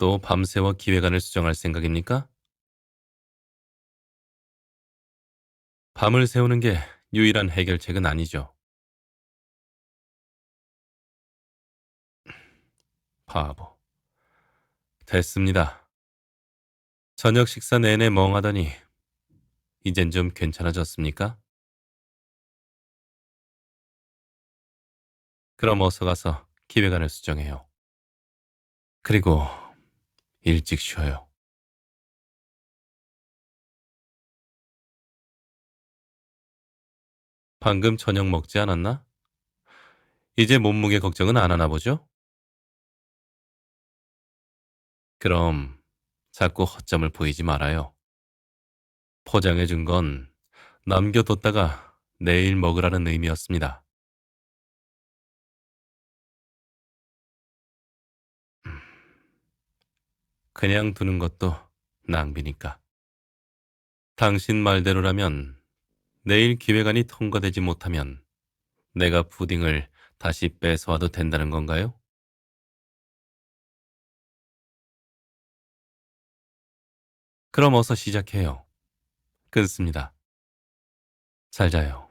또 밤새워 기획안을 수정할 생각입니까? 밤을 새우는 게 유일한 해결책은 아니죠. 바보. 됐습니다. 저녁 식사 내내 멍하더니 이젠 좀 괜찮아졌습니까? 그럼 어서 가서 기획안을 수정해요. 그리고 일찍 쉬어요. 방금 저녁 먹지 않았나? 이제 몸무게 걱정은 안 하나 보죠? 그럼 자꾸 허점을 보이지 말아요. 포장해 준 건 남겨뒀다가 내일 먹으라는 의미였습니다. 그냥 두는 것도 낭비니까. 당신 말대로라면 내일 기획안이 통과되지 못하면 내가 푸딩을 다시 뺏어와도 된다는 건가요? 그럼 어서 시작해요. 끊습니다. 잘 자요.